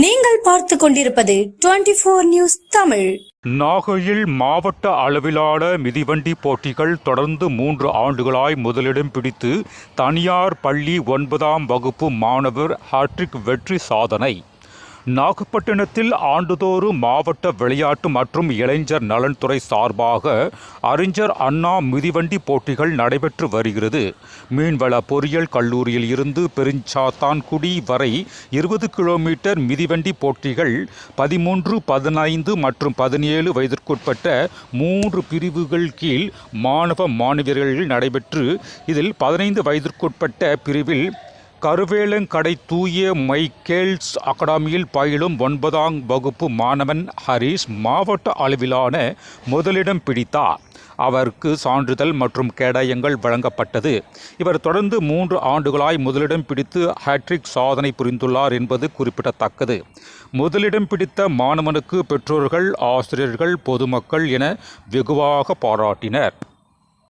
நீங்கள் பார்த்து கொண்டிருப்பது டுவெண்டி போர் நியூஸ் தமிழ். நாகையில் மாவட்ட அளவிலான மிதிவண்டி போட்டிகள் தொடர்ந்து மூன்று ஆண்டுகளாய் முதலிடம் பிடித்து தனியார் பள்ளி ஒன்பதாம் வகுப்பு மாணவர் ஹாட்ரிக் வெற்றி சாதனை. நாகப்பட்டினத்தில் ஆண்டுதோறும் மாவட்ட விளையாட்டு மற்றும் இளைஞர் நலன்துறை சார்பாக அறிஞர் அண்ணா மிதிவண்டி போட்டிகள் நடைபெற்று வருகிறது. மீன்வள பொறியியல் கல்லூரியில் இருந்து பெருஞ்சாத்தான்குடி வரை இருபது கிலோமீட்டர் மிதிவண்டி போட்டிகள் பதிமூன்று பதினைந்து மற்றும் பதினேழு வயதிற்குட்பட்ட மூன்று பிரிவுகள் கீழ் மாணவ மாணவியர்கள் நடைபெற்று இதில் பதினைந்து வயதிற்குட்பட்ட பிரிவில் கருவேலங்கடை தூய மைக்கேல்ஸ் அகாடமியில் பயிலும் ஒன்பதாம் வகுப்பு மாணவன் ஹரீஷ் மாவட்ட அளவிலான முதலிடம் பிடித்தார். அவருக்கு சான்றிதழ் மற்றும் கேடயங்கள் வழங்கப்பட்டது. இவர் தொடர்ந்து மூன்று ஆண்டுகளாய் முதலிடம் பிடித்து ஹேட்ரிக் சாதனை புரிந்துள்ளார் என்பது குறிப்பிடத்தக்கது. முதலிடம் பிடித்த மாணவனுக்கு பெற்றோர்கள் ஆசிரியர்கள் பொதுமக்கள் என வெகுவாக பாராட்டினர்.